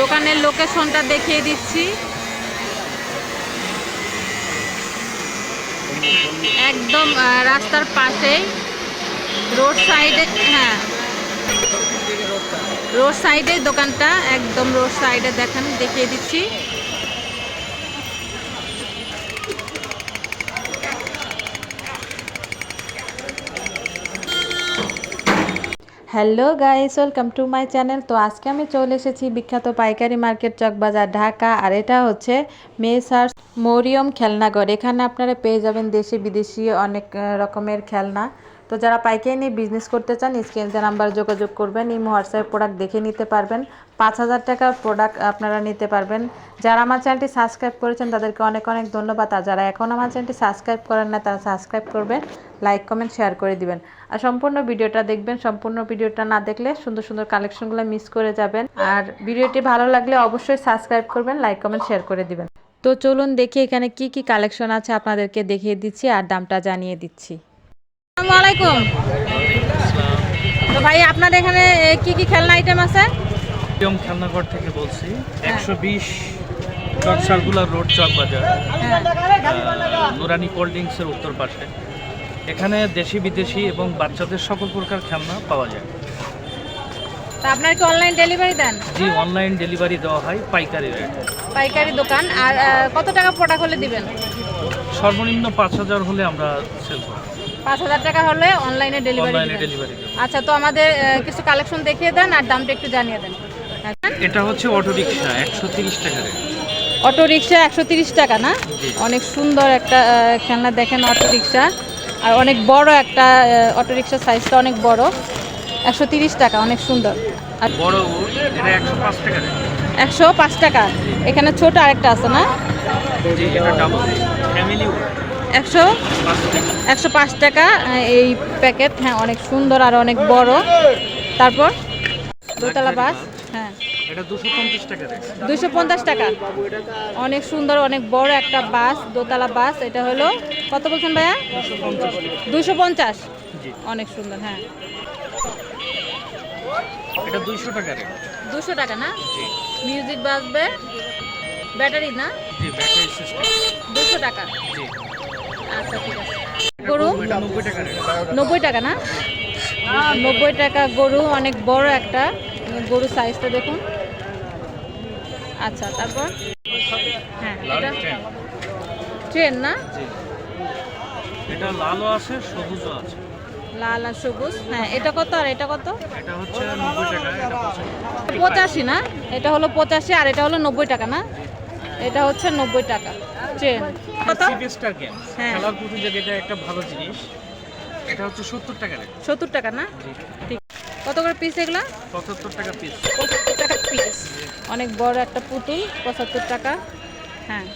দোকানের লোকেশনটা দেখিয়ে দিচ্ছি। একদম রাস্তার পাশেই। রোড সাইডে হ্যাঁ। রোড সাইডে দোকানটা, একদম রোড সাইডে দেখেন, দেখিয়ে দিচ্ছি। Hello guys, welcome to my channel. তো আজকে আমি চলে এসেছি বিখ্যাত পাইকারি মার্কেট চকবাজার ঢাকা, আর এটা হচ্ছে মেসার্স মরিয়ম খেলনাঘর। এখানে আপনারা পেয়ে যাবেন দেশি বিদেশি অনেক রকমের খেলনা। তো যারা পাইকারি নিয়ে বিজনেস করতে চান, স্ক্রিন যে নাম্বার যোগাযোগ করবেন এই হোয়াটসঅ্যাপ প্রোডাক্ট দেখে নিতে পারবেন। পাঁচ হাজার টাকার প্রোডাক্ট আপনারা নিতে পারবেন। যারা আমার চ্যানেলটি সাবস্ক্রাইব করেছেন, তাদেরকে অনেক অনেক ধন্যবাদ। আর যারা এখন আমার চ্যানেলটি সাবস্ক্রাইব করেন না, তারা সাবস্ক্রাইব করবেন লাইক কমেন্ট শেয়ার করে দিবেন। আর সম্পূর্ণ ভিডিওটা দেখবেন, সম্পূর্ণ ভিডিওটা না দেখলে সুন্দর সুন্দর কালেকশনগুলো মিস করে যাবেন। আর ভিডিওটি ভালো লাগলে অবশ্যই সাবস্ক্রাইব করবেন লাইক কমেন্ট শেয়ার করে দিবেন। তো চলুন দেখি এখানে কি কি কালেকশন আছে আপনাদেরকে দেখিয়ে দিচ্ছি, আর দামটা জানিয়ে দিচ্ছি। আসসালামু আলাইকুম। তো ভাই আপনার এখানে কি কি খেলনা আইটেম আছে? খেলনাঘর থেকে বলছি। একশো বিশ চক সার্কুলার রোড চক বাজার। নুরানি কোল্ড ড্রিঙ্কসের উত্তর পাশে। এখানে দেশি বিদেশি এবং বাচ্চাদের সকল প্রকার খেলনা পাওয়া যায়। তো আপনার কি অনলাইন ডেলিভারি দেন? জি অনলাইন ডেলিভারি দেওয়া হয় পাইকারি রেট। পাইকারি দোকান। আর আহ, কত টাকা প্রোডাক্ট হলে দিবেন? সর্বনিম্ন পাঁচ হাজার হলে আমরা সেল করি। পাঁচ হাজার টাকা হলে অনলাইনে ডেলিভারি আচ্ছা তো আমাদের কিছু কালেকশন দেখিয়ে দেন আর দামটা একটু জানিয়ে দেন। এটা হচ্ছে অটো রিক্সা একশো তিরিশ টাকা অটো রিক্সা একশো তিরিশ টাকা না? অনেক সুন্দর একটা খেলনা দেখেন অটো রিক্সা আর অনেক বড় একটা অটো রিক্সা সাইজটা অনেক বড়। একশো তিরিশ টাকা অনেক সুন্দর। আর বড় এটা একশো পাঁচ টাকা একশো পাঁচ টাকা। এখানে ছোট আরেকটা আছে না? ফ্যামিলি একশো একশো পাঁচ টাকা এই প্যাকেট হ্যাঁ অনেক সুন্দর আর অনেক বড়। তারপর দোতলা বাস হ্যাঁ। দুশো পঞ্চাশ টাকা অনেক সুন্দর অনেক বড় একটা বাস দোতলা বাস। এটা হলো কত বলছেন ভাইয়া? দুশো পঞ্চাশ। অনেক সুন্দর হ্যাঁ। এটা দুইশো টাকা দুশো টাকা না? মিউজিক বাজবে ব্যাটারি না? দুশো টাকা। আচ্ছা ঠিক আছে। গরু? নব্বই টাকা না? নব্বই টাকা গরু অনেক বড় একটা। গরু সাইজটা দেখুন। আচ্ছা তারপর? হ্যাঁ এটা? ট্রেন না? এটা লালও আছে সবুজও আছে। লাল আর সবুজ। হ্যাঁ এটা কত আর এটা কত? এটা হচ্ছে নব্বই টাকা এটা পঁচাশি। পঁচাশি না? এটা হলো পঁচাশি আর এটা হলো নব্বই টাকা না? এটা হচ্ছে নব্বই টাকা। ট্রেন কত? সিপিএসটার গেম হ্যাঁ। খেলার প্রতিযোগিতা এটা একটা ভালো জিনিস। এটা হচ্ছে সত্তর টাকা রেট। টাকা না? ঠিক। কত করে পিস এগুলো? টাকা পিস পঁচাত্তর টাকা পিস অনেক বড় একটা পুতুল পঁচাত্তর টাকা। হ্যাঁ।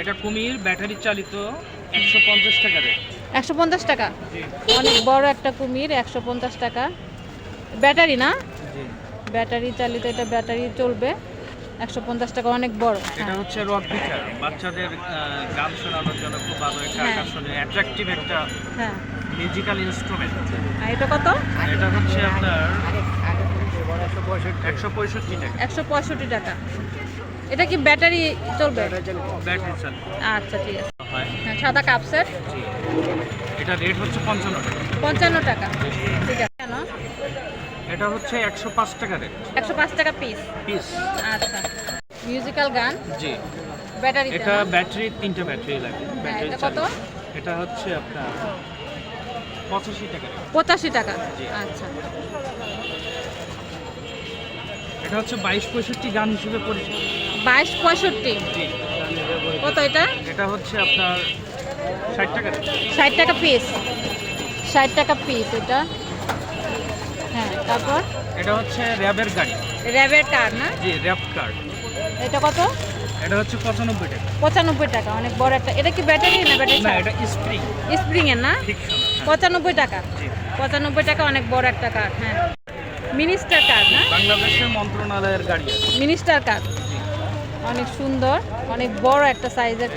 এটা কুমির ব্যাটারি চালিত একশো পঞ্চাশ টাকা রেট। একশো পঞ্চাশ টাকা? অনেক বড় একটা কুমির একশো পঞ্চাশ টাকা। ব্যাটারি না? ব্যাটারি চালিত এটা ব্যাটারি চলবে। একশো পঞ্চাশ টাকা অনেক বড়। এটা হ্যাঁ। হচ্ছে রক গিটার বাচ্চাদের গান শোনানোর জন্য খুব ভালো একটা হ্যাঁ। আকর্ষণীয় অ্যাট্রাকটিভ একটা হ্যাঁ। মিউজিক্যাল ইনস্ট্রুমেন্ট আর এটা কত? এটা হচ্ছে আপনার একশো পঁয়ষট্টি। টাকা। একশো পঁয়ষট্টি টাকা। এটা কি ব্যাটারি চলবে? ব্যাটারি চালিত। আচ্ছা ঠিক আছে। হ্যাঁ। সাদা কাপ সেট এটা রেট হচ্ছে পঞ্চান্ন টাকা। পঞ্চান্ন টাকা। ঠিক আছে। এটা হচ্ছে একশো পাঁচ টাকা রেট। একশো পাঁচ টাকা পিস পিস আচ্ছা। Musical gun? জি। ব্যাটারি এটা ব্যাটারি তিনটে ব্যাটারি লাগে। ব্যাটারি কত? এটা হচ্ছে আপনার পঁচাশি টাকা। পঁচাশি টাকা? জি। আচ্ছা। এটা হচ্ছে বাইশ পঁয়ষট্টি গান হিসেবে পরিচিত। বাইশ পঁয়ষট্টি? জি কত এটা? এটা হচ্ছে আপনার ষাট টাকা। ষাট টাকা পিস ষাট টাকা পিস এটা। তারপর? এটা হচ্ছে র্যাবের গাড়ি। র্যাবের কার না? জি র্যাব কার এটা কত? এটা হচ্ছে পঁচানব্বই টাকা। পঁচানব্বই টাকা অনেক বড় একটা। এটা কি ব্যাটারি না ব্যাটারি না এটা স্প্রিং। স্প্রিং এর না? ঠিক শোনা হ্যাঁ। পঁচানব্বই টাকা। জি। পঁচানব্বই টাকা অনেক বড় একটা কার হ্যাঁ। মিনিস্টার কার না? বাংলাদেশের মন্ত্রণালয়ের গাড়ি মিনিস্টার কার। অনেক সুন্দর অনেক বড় একটা সাইজের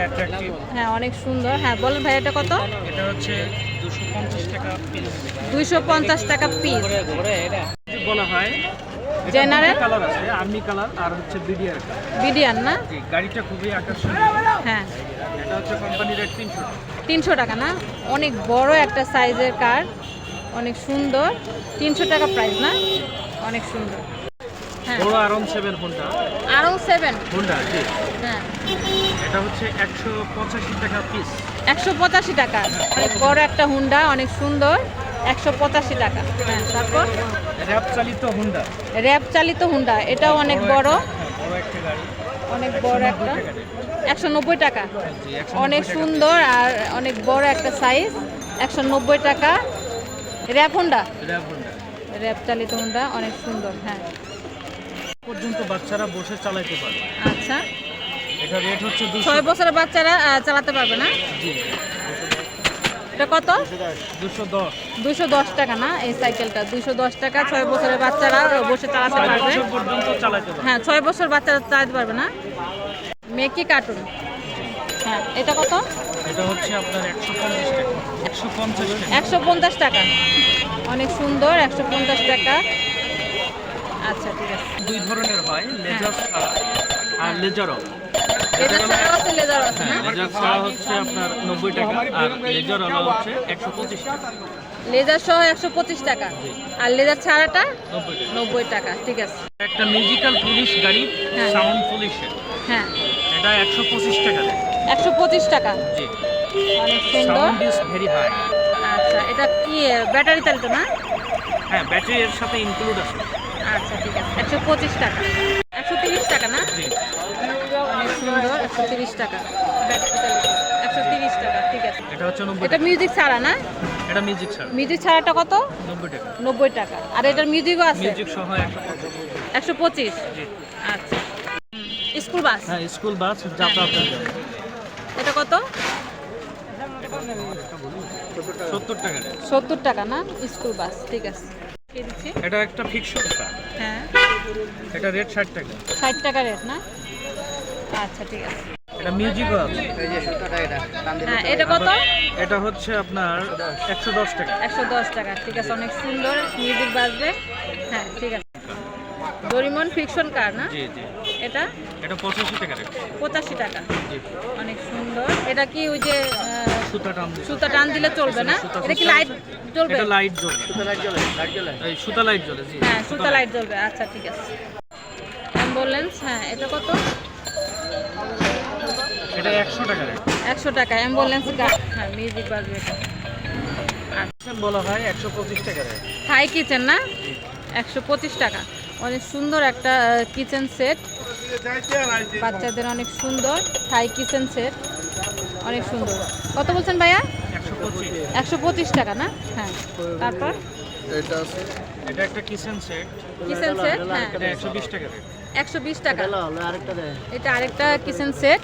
অ্যাট্রাকটিভ হ্যাঁ অনেক সুন্দর। হ্যাঁ বলেন ভাই এটা কত? এটা হচ্ছে দুইশো পঞ্চাশ টাকা পিস বলা হয় জেনারেল কালার আছে আর্মি কালার আর হচ্ছে বিডিআর না? গাড়িটা খুবই আকর্ষণীয়। হ্যাঁ। এটা হচ্ছে রেট টাকা। না? অনেক বড় একটা সাইজের কার অনেক সুন্দর। তিনশো টাকা প্রাইস না? অনেক সুন্দর। বড় আরন সেভেন হোন্ডা আরও সেভেন। হোন্ডা জি। হ্যাঁ। এটা হচ্ছে একশো পঁচাশি টাকা পিস একশো পঁচাশি টাকা। অনেক বড় একটা হুন্ডা অনেক সুন্দর। একশো পঁচাশি টাকা। হ্যাঁ তারপর? র্যাপ চালিত হোন্ডা। র্যাব চালিত হুন্ডা এটাও অনেক বড় হ্যাঁ, বড় একটা গাড়ি। অনেক বড় একটা। একশো নব্বই টাকা অনেক সুন্দর আর অনেক বড় একটা সাইজ একশো নব্বই টাকা। র্যাপ হুন্ডা? র্যাপ হোন্ডা। র্যাপ চালিত হুন্ডা অনেক সুন্দর হ্যাঁ। পর্যন্ত বাচ্চারা বসে চালাইতে পারে আচ্ছা। এটা রেট হচ্ছে দুশো। ছয় বছরের বাচ্চারা চালাতে পারবে না? জি। এটা কত? দুশো দশ। দুইশো দশ টাকা না? এই সাইকেলটা দুইশো দশ টাকা ছয় বছরের বাচ্চারা বসে চালাতে পারবে। বছর পর্যন্ত চালাইতে পারে হ্যাঁ ছয় বছর বাচ্চারা চালাতে পারবে না? মেকি কার্টুন হ্যাঁ এটা কত? এটা হচ্ছে আপনার একশো পঞ্চাশ টাকা। একশো পঞ্চাশ টাকা। একশো পঞ্চাশ টাকা। অনেক সুন্দর একশো পঞ্চাশ টাকা। আচ্ছা ঠিক আছে। দুই ধরনের হয় লেজার ছাড়া আর লেজারও লেজার ছাড়া হচ্ছে আপনার নব্বই টাকা আর লেজার হচ্ছে একশো পঁচিশ টাকা। লেজার সহ একশো পঁচিশ টাকা। আর লেজার ছাড়াটা নব্বই টাকা। ঠিক আছে। একটা মিউজিক্যাল পুলিশ গাড়ি হ্যাঁ। সাউন্ড পুলিশের হ্যাঁ। এটা একশো পঁচিশ টাকা একশো পঁচিশ টাকা। জি। অনেক সুন্দর। সাউন্ড ভেরি হাই আচ্ছা এটা কি ব্যাটারি চালিত না? হ্যাঁ ব্যাটারি এর সাথে ইনক্লুড আছে। আচ্ছা ঠিক আছে। একশো পঁচিশ টাকা। একশো তিরিশ টাকা না? অনেক সুন্দর একশো তিরিশ টাকা। একশো তিরিশ টাকা ঠিক আছে। এটা হচ্ছে এটা মিউজিক ছাড়া না? এটা মিউজিক ছাড়া। মিউজিক ছাড়াটা কত? নব্বই টাকা। নব্বই টাকা। আর এটার মিউজিকও আছে? মিউজিক সহ একশো পঁচিশ। আচ্ছা। School bus? হ্যাঁ স্কুল বাস যাতায়াত এটা কত? সত্তর টাকা। সত্তর টাকা না? স্কুল বাস ঠিক আছে। এটা একটা ফিকশন হ্যাঁ। এটা রেট ষাট টাকা। ষাট টাকা রেট না? আচ্ছা ঠিক আছে। এটা মিউজিকও আছে হ্যাঁ এটা কত? এটা হচ্ছে আপনার একশো দশ টাকা। একশো দশ টাকা ঠিক আছে অনেক সুন্দর মিউজিক বাজবে। হ্যাঁ ঠিক আছে। ডোরিমন ফিকশন কার না? জি জি। এটা? এটা পঁচাশি টাকা রেট পঁচাশি টাকা। জি। অনেক সুন্দর। এটা কি ওই যে সুতা টান দিয়ে সুতা টান দিলে চলবে না? সুতা- এটা কি লাইট জ্বলবে? এটা লাইট জ্বলে সুতা লাইট জ্বলে লাইট জ্বলে? এই সুতা লাইট জ্বলে জি। হ্যাঁ সুতা লাইট জ্বলবে। আচ্ছা ঠিক আছে। অ্যাম্বুলেন্স হ্যাঁ এটা কত? এটা একশো টাকা রেট। একশো টাকা অ্যাম্বুলেন্স হ্যাঁ মিউজিক বাজবে এটা। বলা হয় একশো পঁচিশ টাকা রেট। থাই কিচেন না? একশো পঁচিশ টাকা। অনেক সুন্দর একটা কিচেন সেট। বাচ্চাদের অনেক সুন্দর। Thai kitchen set. অনেক সুন্দর। কত বলছেন ভাইয়া? একশো পঁচিশ। টাকা না? হ্যাঁ। তারপর? এটা একটা কিচেন সেট। কিচেন সেট হ্যাঁ। এটা একশো বিশ টাকা একশো বিশ টাকা। এটা আরেকটা কিচেন সেট।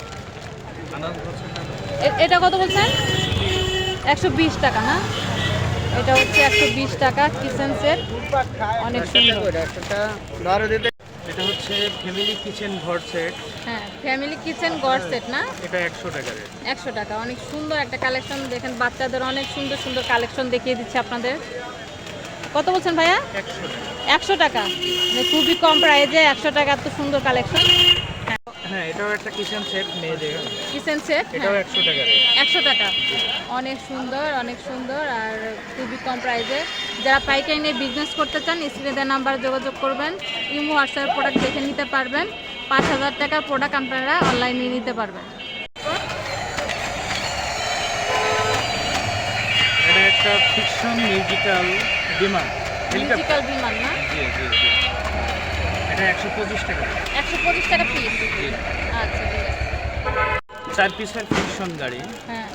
এটা কত বলছেন? একশো বিশ টাকা না? এটা হচ্ছে একশো বিশ টাকা কিচেন সেট। অনেক সুন্দর। এটা হচ্ছে ফ্যামিলি কিচেন ঘর সেট হ্যাঁ ফ্যামিলি কিচেন ঘর সেট না? এটা একশো টাকা রেট একশো টাকা অনেক সুন্দর একটা কালেকশন দেখেন বাচ্চাদের অনেক সুন্দর সুন্দর কালেকশন দেখিয়ে দিচ্ছে আপনাদের। কত বলছেন ভাইয়া? একশো টাকা। একশো টাকা। মানে খুবই কম প্রাইজে একশো টাকা তো সুন্দর কালেকশন হ্যাঁ এটাও একটা কিচেন সেট মেয়েদের কিচেন সেট এটাও একশো টাকা রেট। একশো টাকা। অনেক সুন্দর অনেক সুন্দর আর খুবই কম প্রাইজে যারা পাইকারি নিয়ে বিজনেস করতে চান স্ক্রিনে দেওয়া নাম্বার যোগাযোগ করবেন। ইমো হোয়াটসঅ্যাপ প্রোডাক্ট দেখে নিতে পারবেন। পাঁচ হাজার টাকার প্রোডাক্ট আপনারা অনলাইনে নিতে পারবেন। এটা একটা ফিকশন মিউজিক্যাল বিমান। মিউজিক্যাল বিমান না? জি জি জি। এটা একশো পঁচিশ টাকা। একশো পঁচিশ টাকা পিস আচ্ছা চার পিসের ফিকশন গাড়ি। হ্যাঁ।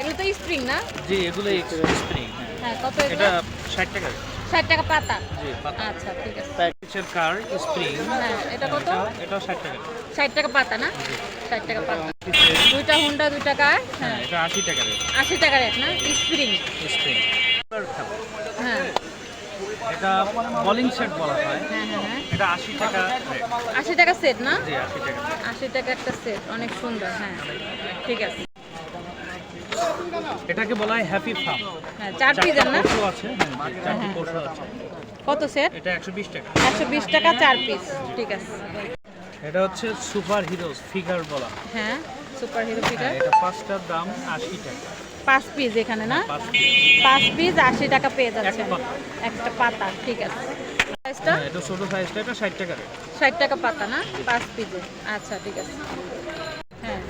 এগুলো তো স্প্রিং না? জি এগুলো স্প্রিং হ্যাঁ কত এটা এটা ষাট টাকা। ষাট টাকা পাতা? জি পাতা। আচ্ছা ঠিক আছে। পিসের কার স্প্রিং হ্যাঁ এটা কত? ষাট টাকা। ষাট টাকা পাতা না? ষাট টাকা পাতা। দুইটা হুন্ডা দুই টাকার হ্যাঁ এটা আশি টাকা রেট। আশি টাকা রেট না? স্প্রিং স্প্রিং এটা বলিং সেট বলা হয়। হ্যাঁ হ্যাঁ হ্যাঁ। এটা আশি টাকা আশি টাকা সেট না? আশি টাকা একটা সেট অনেক সুন্দর হ্যাঁ। ঠিক আছে। এটাকে বলা হয় হ্যাপি ফার্ম। চার পিসের না? পশু আছে চারটি পশু আছে। কত সেট এটা একশো বিশ টাকা। একশো বিশ টাকা চার পিস ঠিক আছে। এটা হচ্ছে সুপার হিরোজ ফিগার বলা হ্যাঁ। সুপার হিরো ফিগার এটা পাঁচটার দাম আশি টাকা। পাঁচ পিস এখানে না? পাঁচ পিস আশি টাকা পেয়ে যাচ্ছে একটা পাতা। ঠিক আছে। প্রাইসটা হ্যাঁ, এটা ছোট সাইজটা এটা ষাট টাকা রেট ষাট টাকা পাতা না? পাঁচ পিসে আচ্ছা ঠিক আছে। হ্যাঁ।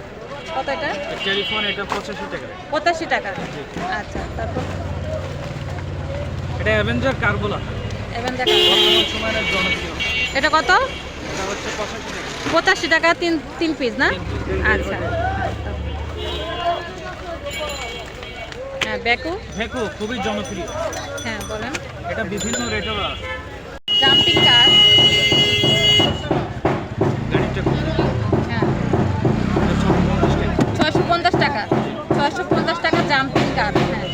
কত এটা? টেলিফোন এটা পঁচাশি টাকা। পঁচাশি আচ্ছা তারপর? এটা অ্যাভেঞ্জার এটা কত? এটা হচ্ছে পঁচাশি টাকা পঁচাশি টাকা তিন তিন পিস না? আচ্ছা। হ্যাঁ ব্যাকু? খুবই জনপ্রিয়। হ্যাঁ বলেন। এটা বিভিন্ন রেটের জাম্পিং কার ছশো পঞ্চাশ টাকা। ছয়শো পঞ্চাশ টাকা। জাম্পিং কার হ্যাঁ।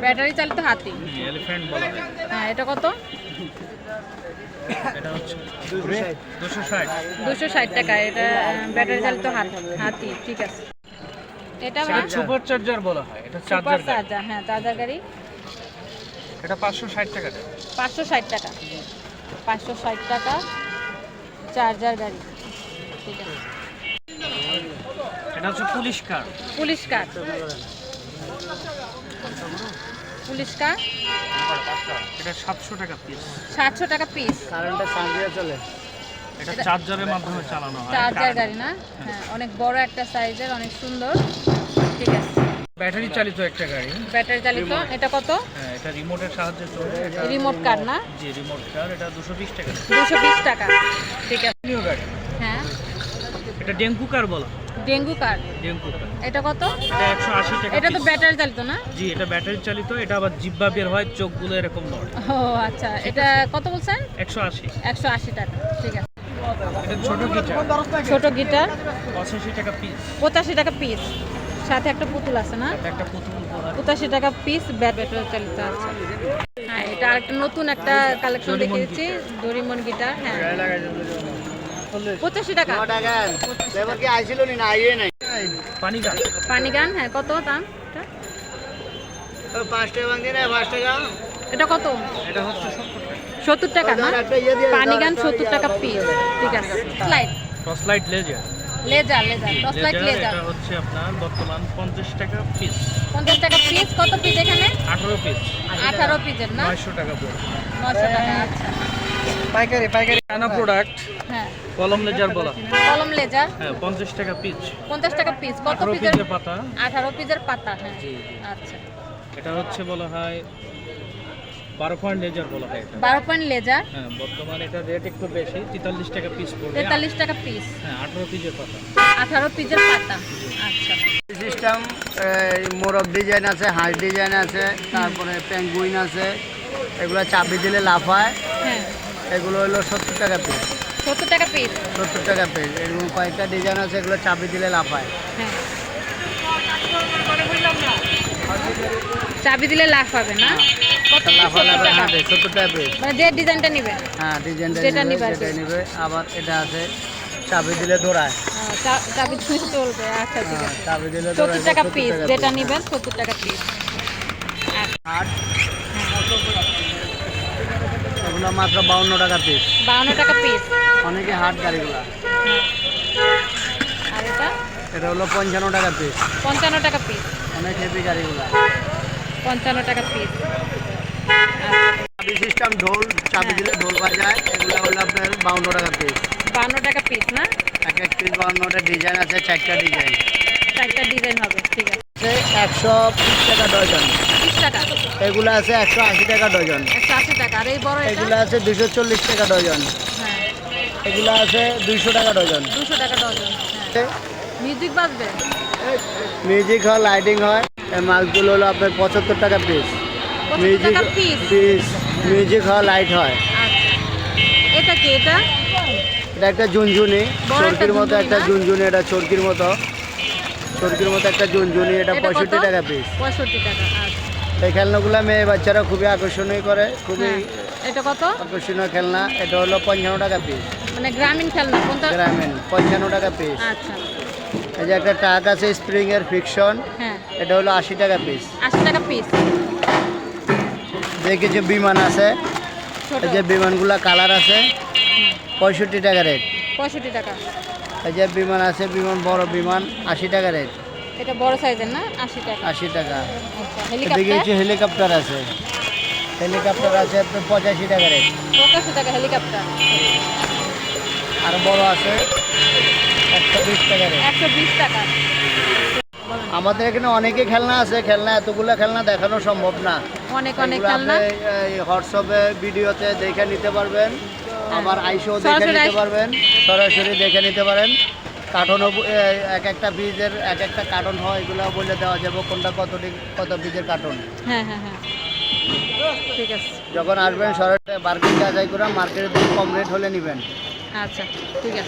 ব্যাটারি চালিত হাতি। এলিফ্যান্ট বলা হয়। হ্যাঁ এটা কত? এটা হচ্ছে দুশো ষাট। দুশো ষাট টাকা এটা ব্যাটারি চালিত হাত- হাতি ঠিক আছে। এটা সুপার চার্জার বলা হয় এটা চার্জার। চার্জার হ্যাঁ চার্জার গাড়ি। এটা পাঁচশো ষাট টাকা দেয় পাঁচশো ষাট টাকা। পাঁচশো ষাট টাকা চার্জার গাড়ি। ঠিক আছে। এটা হচ্ছে police car. Police car? Police car? এটা সাতশো টাকা পিস সাতশো টাকা পিস কারেন্টে চার্জিয়ে চলে। এটা চার্জারের মাধ্যমে চালানো হয় চার্জার গাড়ি না? হ্যাঁ অনেক বড় একটা সাইজের অনেক সুন্দর। ঠিক আছে। ব্যাটারি চালিত একটা গাড়ি। ব্যাটারি চালিত এটা কত? হ্যাঁ এটা রিমোটের সাহায্যে চলে এটা রিমোট কার না? জি রিমোট কার এটা দুশো বিশ টাকা। দুশো বিশ টাকা। ঠিক আছে। নিউ গাড়ি হ্যাঁ। এটা ডেঙ্কু কার বলা ডেঙ্গু কার ডেঙ্কু কার এটা কত? এটা একশো আশি টাকা এটা তো ব্যাটারি চালিত না? জি এটা ব্যাটারি চালিত এটা আবার জিব্বা বের হয় চোখগুলো এরকম নড়ে ও আচ্ছা। এটা কত বলছেন? একশো আশি। একশো আশি টাকা। ঠিক আছে। ছোট গিটার। পঁচাশি টাকা পিস পঁচাশি টাকা পিস সাথে একটা পুতুল আছে না? একটা পুতুল উপহার পঁচাশি টাকা পিস ব্যাটারি চালিত আছে। হ্যাঁ এটা আরেকটা নতুন একটা কালেকশন ডোরিমন দেখেছি গিটার হ্যাঁ। পঁচাশি টাকা। টাকা। এবার কি আইছিল নি না? আইয়ে নাই। পানি গান। হ্যাঁ কত দাম? এটা? কত? এটা হচ্ছে সত্তর টাকা না একটা ইয়ে পানি গান সত্তর টাকা পিস ঠিক আছে? Light torch light laser laser laser torch light laser এটা হচ্ছে আপনার বর্তমান পঞ্চাশ টাকা পিস পঞ্চাশ টাকা পিস কত পিস এখানে? আঠারো পিস আঠারো পিসের না? নয়শো টাকা পড়বে নশো টাকা আচ্ছা। পাইকারি পাইকারি। চায়না প্রোডাক্ট হ্যাঁ। কলম লেজার বলা। কলম লেজার হ্যাঁ পঞ্চাশ টাকা পিস পঞ্চাশ টাকা পিস কত পিসের পিসের পাতা। আঠারো পিসের পাতা হ্যাঁ। জি। আচ্ছা। এটা হচ্ছে বলা হয় বারো পয়েন্ট লেজার বলা হয় এটা। বারো পয়েন্ট লেজার হ্যাঁ বর্তমানে এটা রেট একটু বেশি তেতাল্লিশ টাকা পিস পড়বে। তেতাল্লিশ টাকা পিস হ্যাঁ আঠারো পিসের পাতা। আঠারো পিসের পাতা। আচ্ছা। সিস্টেম মোরগ ডিজাইন আছে হাঁস ডিজাইন আছে তারপরে পেঙ্গুইন আছে এগুলো চাবি দিলে লাফায় হ্যাঁ। এগুলো হলো সত্তর টাকা পিস সত্তর টাকা পিস সত্তর টাকা পিস এরকম কয়েকটা ডিজাইন আছে এগুলো চাবি দিলে লাফায় হ্যাঁ। চাবি দিলে লাভ হবে না? কত পিস মানে যে ডিজাইনটা নেবেন হ্যাঁ ডিজাইনটা যেটা নিবে নিবে সেটা নিবে। আবার এটা আছে চাবি দিলে দৌড়ায়। চাবি দিলে চলবে আচ্ছা ঠিক হ্যাঁ, আছে। চাবি দিলে সত্তর দৌড়ায় টাকা পিস যেটা। নেবেন টাকা পিস এগুলো মাত্র বাউন্ন টাকা পিস বাউন্ন টাকা পিস অনেকে হাট গাড়িগুলো। আর এটা? এটা হলো পঞ্চান্ন টাকা পিস পঞ্চান্ন টাকা পিস অনেক হেভি গাড়িগুলো। পঞ্চান্ন টাকা পিস চাবি সিস্টেম ঢোল চাবি দিলে ঢোল বাজায় এগুলো হলো আপনার বাউন্ন টাকা পিস বাউন্ন টাকা পিস না? এক এক পিস বাউন্নটা ডিজাইন আছে চারটা ডিজাইন চারটা ডিজাইন হবে ঠিক আছে। একশো বিশ টাকা ডজন টাকা? এগুলো আছে একশো আশি টাকা ডজন একশো আশি টাকা আর এই বড় এগুলো আছে দুশো চল্লিশ টাকা ডজন হ্যাঁ। এগুলো আছে দুইশো টাকা ডজন দুশো টাকা ডজন হ্যাঁ। মিউজিক বাজবে? মিউজিক হয় লাইটিং হয় এই মালগুলো হলো আপনার পঁচাত্তর টাকা পিস মিউজিক পিস মিউজিক হয় লাইট হয়। আচ্ছা। এটা কি এটা? এটা একটা ঝুনঝুনি চরকির মতো একটা ঝুনঝুনি এটা চরকির মতো। চরকির মতো একটা ঝুনঝুনি এটা এটা পঁয়ষট্টি টাকা পিস পঁয়ষট্টি টাকা আচ্ছা। এই খেলনাগুলো মেয়ে বাচ্চারা খুবই আকর্ষণীয় করে খুবই হ্যাঁ। এটা কত? আকর্ষণীয় খেলনা এটা হলো পঞ্চান্ন টাকা পিস মানে গ্রামীণ খেলনা গ্রামীণ পঞ্চান্ন টাকা পিস আচ্ছা। এই যে একটা টাক আছে স্প্রিং এর ফিকশন। হ্যাঁ। এটা হলো আশি টাকা পিস আশি টাকা পিস যে কিছু বিমান আছে এই যে বিমানগুলা কালার আছে পঁয়ষট্টি টাকা রেট পঁয়ষট্টি টাকা। এই যে বিমান আছে বিমান বড় বিমান আশি টাকা রেট এটা বড় সাইজের না? আশি টাকা। আশি টাকা। আচ্ছা এদিকে হেলিকপ্টার হচ্ছে হেলিকপ্টার আছে। হেলিকপ্টার আছে আপনার পঁচাশি টাকা রেট পঁচাশি টাকা হেলিকপ্টার আর বড় আছে একশো বিশ টাকা। আমাদের এখানে অনেকে খেলনা আছে খেলনা এতগুলো খেলনা দেখানো সম্ভব না। অনেক অনেক খেলনা। হোয়াটসঅ্যাপে ভিডিওতে দেখে নিতে পারবেন। আমার আইসেও দেখে নিতে পারবেন। সরাসরি দেখে নিতে পারেন। কার্টনও এক একটা বীজের এক একটা কার্টন হয় এগুলো বলে দেওয়া যাবে কোনটা কত টি- কত বীজের কার্টন। হ্যাঁ হ্যাঁ হ্যাঁ। ঠিক আছে। যখন আসবেন সরাসরি মার্কেট যাচাই করে মার্কেটের কম রেট হলে নেবেন। আচ্ছা ঠিক আছে।